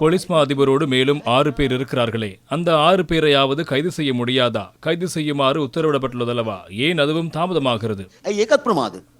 போலீஸ்மா அதிபரோடு மேலும் ஆறு பேர் இருக்கிறார்களே. அந்த ஆறு பேரையாவது கைது செய்ய முடியாதா? கைது செய்யுமாறு உத்தரவிடப்பட்டுள்ளதல்லவா? ஏன் அதுவும் தாமதமாகிறது?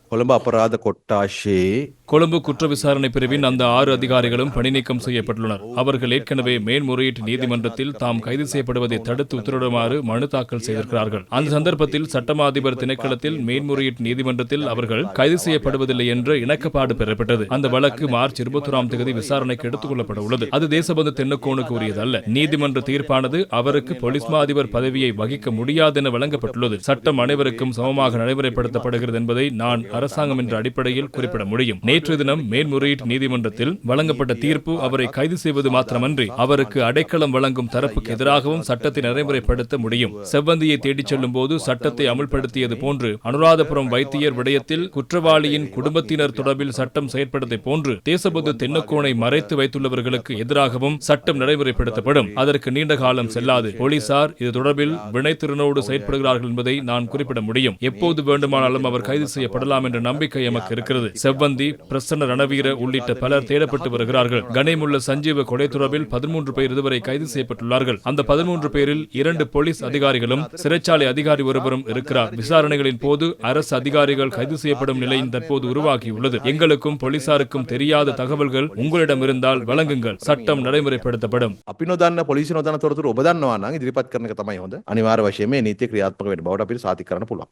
கொலம்பு அபராத கொட்டாஷே கொழும்பு குற்ற விசாரணை பிரிவின் அந்த ஆறு அதிகாரிகளும் பணிநீக்கம் செய்யப்பட்டுள்ளனர். அவர்கள் ஏற்கனவே மேன்முறையீட்டு நீதிமன்றத்தில் தாம் கைது செய்யப்படுவதை தடுத்து உத்தரவிடுமாறு மனு தாக்கல் செய்திருக்கிறார்கள். அந்த சந்தர்ப்பத்தில் சட்டமா அதிபர் திணைக்களத்தில் மேன்முறையீட்டு நீதிமன்றத்தில் அவர்கள் கைது செய்யப்படுவதில்லை என்று இணக்கப்பாடு பெறப்பட்டது. அந்த வழக்கு மார்ச் இருபத்தொராம் தேதி விசாரணைக்கு எடுத்துக் கொள்ளப்பட உள்ளது. அது தேசபந்த தென்னக்கோனுக்கு உரியதல்ல நீதிமன்ற தீர்ப்பானது அவருக்கு பொலிஸ்மா அதிபர் பதவியை வகிக்க முடியாது என வழங்கப்பட்டுள்ளது. சட்டம் அனைவருக்கும் சமமாக நடைமுறைப்படுத்தப்படுகிறது என்பதை நான் அரசாங்கம் என்ற அடிப்படையில் குறிப்பிட முடியும். நேற்று தினம் மேன்முறையீட்டு நீதிமன்றத்தில் வழங்கப்பட்ட தீர்ப்பு அவரை கைது செய்வது மாத்திரமன்றி அவருக்கு அடைக்கலம் வழங்கும் தரப்புக்கு எதிராகவும் சட்டத்தை நடைமுறைப்படுத்த முடியும். செவ்வந்தியை தேடிச் செல்லும் போது சட்டத்தை அமுல்படுத்தியது போன்று அனுராதபுரம் வைத்தியர் விடயத்தில் குற்றவாளியின் குடும்பத்தினர் தொடர்பில் சட்டம் செயற்படுவதை போன்று தேசபந்து தென்னக்கோனை மறைத்து வைத்துள்ளவர்களுக்கு எதிராகவும் சட்டம் நடைமுறைப்படுத்தப்படும். அதற்கு நீண்ட காலம் செல்லாது. போலீசார் இது தொடர்பில் வினைத்திறனோடு செயற்படுகிறார்கள் என்பதை நான் குறிப்பிட முடியும். எப்போது வேண்டுமானாலும் அவர் கைது செய்யப்படலாம் என்ற நம்பிக்கை எமக்கு இருக்கிறது. செவ்வந்தி பிரசன்ன ரணவீர உள்ளிட்ட பலர் தேடப்பட்டு வருகிறார்கள் கணேமுள்ள சஞ்சீவ கொலை தொடர்பில் பதிமூன்று பேர் இதுவரை கைது செய்யப்பட்டுள்ளார்கள் அந்த பதிமூன்று பேரில் இரண்டு போலீஸ் அதிகாரிகளும் சிறைச்சாலை அதிகாரி ஒருவரும் இருக்கிறார் விசாரணைகளின் போது அரசு அதிகாரிகள் கைது செய்யப்படும் நிலையும் தற்போது உருவாகியுள்ளது எங்களுக்கும் போலீசாருக்கும் தெரியாத தகவல்கள் உங்களிடம் இருந்தால் வழங்குங்கள் சட்டம் நடைமுறைப்படுத்தப்படும் අපි නොදන්න පොලිසි නොදන්න තොරතුරු ඔබ දන්නවා නම් ඉදිරිපත් කරන එක තමයි හොඳ අනිවාර්ය වශයෙන් මේ නීතිය ක්‍රියාත්මක වෙන බවට අපිට සාතික කරන්න පුළුවන්